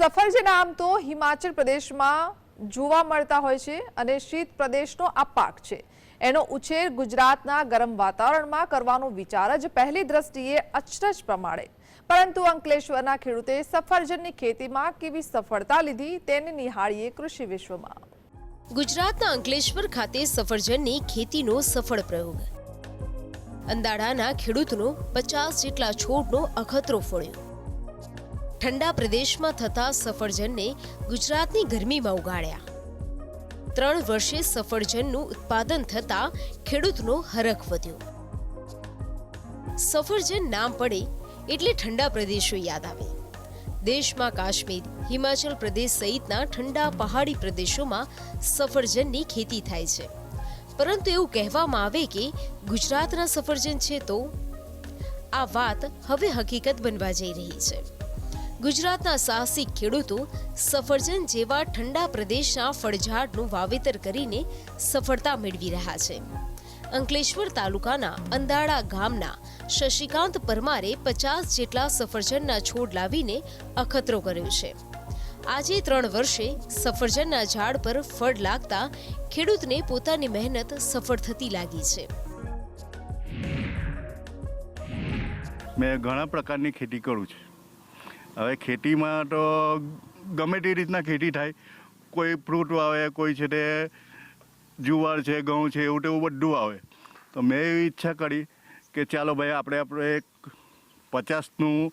સફરજન આમ તો હિમાચલ પ્રદેશમાં જોવા મળતા હોય છે અને શીત પ્રદેશનો આ પાક છે. એનો ઉછેર ગુજરાતના ગરમ વાતાવરણમાં કરવાનો વિચાર જ પહેલી દ્રષ્ટિએ અચરજ પ્રમાણે. પરંતુ અંકલેશ્વરના ખેડૂતે સફરજનની ખેતીમાં કેવી સફળતા લીધી તેને નિહાળીએ કૃષિ વિશ્વમાં. ગુજરાતના અંકલેશ્વર ખાતે સફરજનની ખેતીનો સફળ પ્રયોગ. અંદાડાના ખેડૂતનો પચાસ જેટલા છોડનો અખતરો ફળ્યો. ઠંડા પ્રદેશમાં થતા સફરજનને ગુજરાતની ગરમીમાં ઉગાડ્યા. ત્રણ વર્ષે સફરજનનું ઉત્પાદન થતા ખેડૂતનો હરખ વધ્યો. સફરજન નામ પડે એટલે ઠંડા પ્રદેશો યાદ આવે. દેશમાં કાશ્મીર, હિમાચલ પ્રદેશ સહિતના ઠંડા પહાડી પ્રદેશોમાં સફરજનની ખેતી થાય છે. પરંતુ એવું કહેવામાં આવે કે ગુજરાતના સફરજન છે તો? આ વાત હવે હકીકત બનવા જઈ રહી છે. ગુજરાતના સાહસિક ખેડૂતો સફરજન જેવા ઠંડા પ્રદેશના ફળઝાડનું વાવેતર કરીને સફળતા મેળવી રહ્યા છે. અંકલેશ્વર તાલુકાના અંદાળા ગામના શશિકાંત પરમારે પચાસ જેટલા સફરજનના છોડ લાવીને અખતરો કર્યો છે. આજે ત્રણ વર્ષે સફરજનના ઝાડ પર ફળ લાગતા ખેડૂતને પોતાની મહેનત સફળ થતી લાગી છે. મેં ઘણા પ્રકારની ખેતી કરું છું. હવે ખેતીમાં તો ગમે તે રીતના ખેતી થાય. કોઈ ફ્રૂટ વાવે, કોઈ છે તે જુવાર છે, ઘઉં છે, એવું તેવું બધું આવે તો મેં એવી ઈચ્છા કરી કે ચાલો ભાઈ, આપણે આપણે એક પચાસનું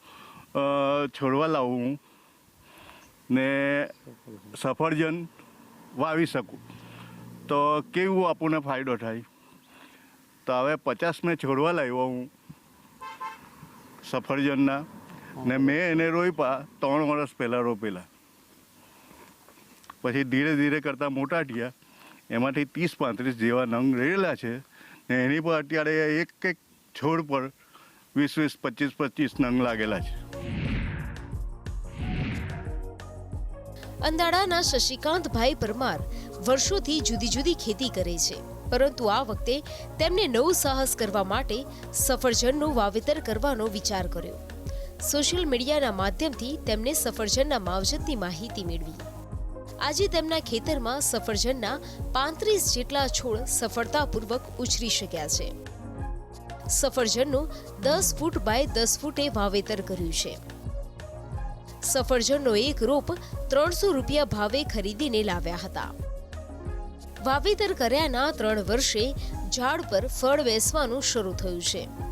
છોડવા લાવું ને સફરજન વાવી શકું. તો કેવું આપણને ફાયદો થાય? તો હવે પચાસ મેં છોડવા લાવ્યો હું સફરજનના. ને મેં એને રોપ્યા ત્રણ વર્ષ પહેલાં રોપેલા. પછી ધીરે ધીરે કરતાં મોટા થયા. એમાંથી ત્રીસ પાંત્રીસ જેવા નંગ રહેલા છે ને એની પર અત્યારે એક એક છોડ પર વીસ વીસ પચીસ પચીસ નંગ લાગેલા છે. અંદાડાના શશિકાંતભાઈ પરમાર વર્ષોથી જુદી જુદી ખેતી કરે છે, પરંતુ આ વખતે તેમને નવું સાહસ કરવા માટે સફરજનનું વાવેતર કરવાનો વિચાર કર્યો. સોશિયલ મીડિયાના માધ્યમથી તેમને સફરજનના માવજતની માહિતી મેળવી. આજે તેમના ખેતરમાં સફરજનના પાંત્રીસ જેટલા છોડ સફળતાપૂર્વક ઉછરી શક્યા છે. સફરજનનું દસ ફૂટ બાય દસ ફૂટે વાવેતર કર્યું છે. સફરજનનો એક રોપ ત્રણસો રૂપિયા ભાવે ખરીદીને લાવ્યા હતા. વાવેતર કર્યાના ત્રણ વર્ષે ઝાડ પર ફળ બેસવાનું શરૂ થયું છે.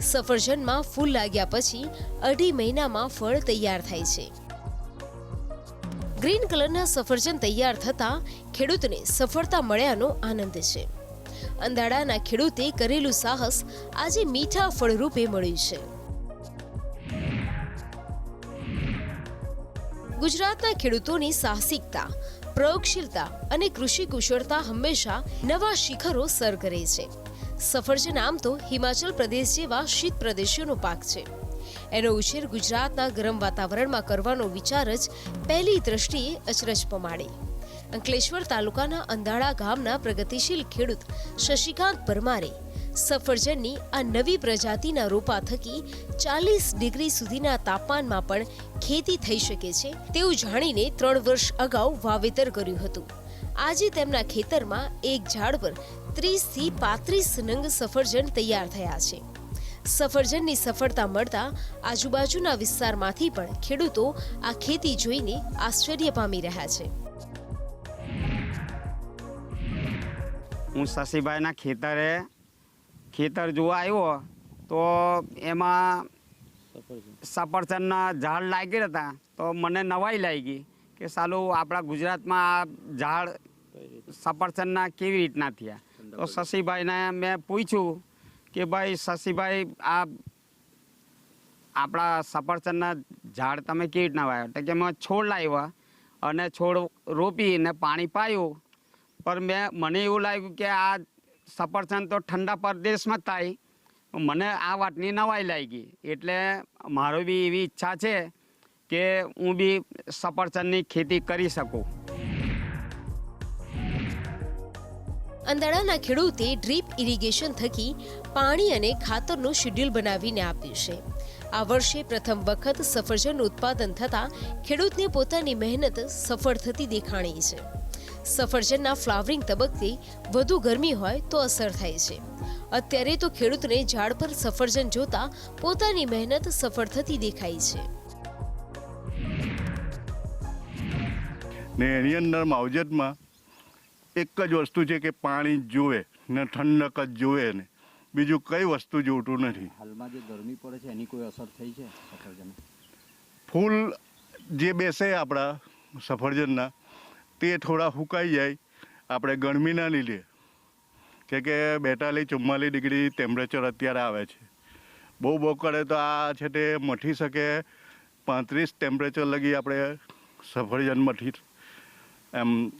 સફરજનમાં ફૂલ લાગ્યા પછી અઢી મહિનામાં ફળ તૈયાર થાય છે. ગ્રીન કલરના સફરજન તૈયાર થતાં ખેડૂતને સફળતા મળ્યાનો આનંદ છે. અંધાડાના ખેડૂતે કરેલું સાહસ આજે મીઠા ફળરૂપે મળ્યું છે. ગુજરાતના ખેડૂતોની સાહસિકતા, પ્રયોગશીલતા અને કૃષિ કુશળતા હંમેશા નવા શિખરો સર કરે છે. સફરજન આમ તો હિમાચલ પ્રદેશ જેવા શીત પ્રદેશોનો પાક છે. એનો ઉછેર ગુજરાતના ગરમ વાતાવરણમાં કરવાનો વિચાર જ પહેલી દ્રષ્ટિએ અચરજ પમાડે. અંકલેશ્વર તાલુકાના અંધાળા ગામના પ્રગતિશીલ ખેડૂત શશિકાંત પરમારે સફરજનની આ નવી પ્રજાતિના રોપા થકી ચાલીસ ડિગ્રી સુધીના તાપમાનમાં પણ ખેતી થઈ શકે છે તેવું જાણીને ત્રણ વર્ષ અગાઉ વાવેતર કર્યું હતું. આજે તેમના ખેતરમાં એક ઝાડ પર ત્રીસથી પાંત્રીસ નંગ સફરજન તૈયાર થયા છે. સફરજનની સફળતા મળતા આજુબાજુના વિસ્તારમાંથી પણ ખેડૂતો આ ખેતી જોઈને આશ્ચર્ય પામી રહ્યા છે. હું શશીભાઈના ખેતરે ખેતર જોવા આવ્યો તો એમાં સફરજનના ઝાડ લાગી હતા તો મને નવાઈ લાગી કે સાલું આપણા ગુજરાતમાં આ ઝાડ સફરજનના કેવી રીતના થયા? તો શશીભાઈને મેં પૂછ્યું કે ભાઈ, શશીભાઈ, આ આપણા સફરજનના ઝાડ તમે કેવી રીતના વાવ્યા? એટલે કે મેં છોડ લાવ્યા અને છોડ રોપીને પાણી પાયું. પણ મેં, મને એવું લાગ્યું કે આ સફરજન તો ઠંડા પ્રદેશમાં થાય. મને આ વાતની નવાઈ લાગી. એટલે મારો બી એવી ઈચ્છા છે કે હું બી સફરજનની ખેતી કરી શકું. અંદાડાના ખેડૂતે ડ્રીપ ઇરિગેશન થકી પાણી અને ખાતરનું શેડ્યુલ બનાવીને આપ્યું છે. આ વર્ષે પ્રથમ વખત સફરજન ઉત્પાદન થતાં ખેડૂતને પોતાની મહેનત સફળ થતી દેખાણી છે. સફરજનના ફ્લાવરિંગ તબક્કે વધુ ગરમી હોય તો અસર થાય છે. અત્યારે તો ખેડૂતને ઝાડ પર સફરજન જોતા પોતાની મહેનત સફળ થતી દેખાય છે. ને એની અંદર માવજતમાં એક જ વસ્તુ છે કે પાણી જ જોવે ને ઠંડક જ જોવે ને. બીજું કઈ વસ્તુ જોતું નથી. હાલમાં જે ગરમી પડે છે એની કોઈ અસર થઈ છે સફરજન ફૂલ જે બેસે આપણા સફરજનના તે થોડા સુકાઈ જાય. આપણે ગરમીના લીધે. કે કે બેતાલીસ ચુમ્માલીસ ડિગ્રી ટેમ્પરેચર અત્યારે આવે છે. બહુ બહુ કરે તો આ છે તે મઠી શકે. પાંત્રીસ ટેમ્પરેચર લગી આપણે સફરજન મઠી. એમ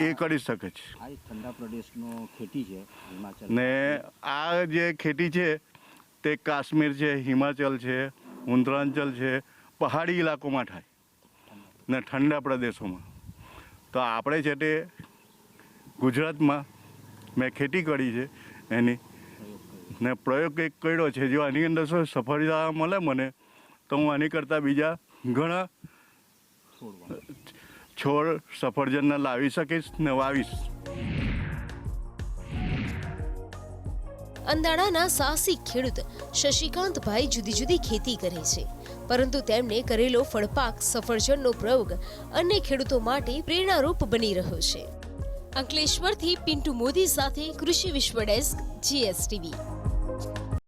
એ કરી શકે છે. આ એક ઠંડા પ્રદેશનો ખેતી છે હિમાચલ. ને આ જે ખેતી છે તે કાશ્મીર છે હિમાચલ છે ઉત્તરાંચલ છે પહાડી ઇલાકોમાં થાય. ને ઠંડા પ્રદેશોમાં. તો આપણે છે તે ગુજરાતમાં મેં ખેતી કરી છે એની. ને પ્રયોગ એક કર્યો છે જો આની અંદર શું સફળતા મળે મને તો હું આની કરતાં બીજા ઘણા છોડ સફરજનના લાવી શકીશ ને વાવીશ. સાહસિક ખેડૂત શશિકાંતભાઈ જુદી જુદી ખેતી કરે છે. પરંતુ તેમણે કરેલો ફળપાક, સફરજનનો પ્રયોગ અન્ય ખેડૂતો માટે પ્રેરણારૂપ બની રહ્યો છે. અંકલેશ્વરથી પિન્ટુ મોદી સાથે કૃષિ વિશ્વ ડેસ્ક, જીએસટીવી.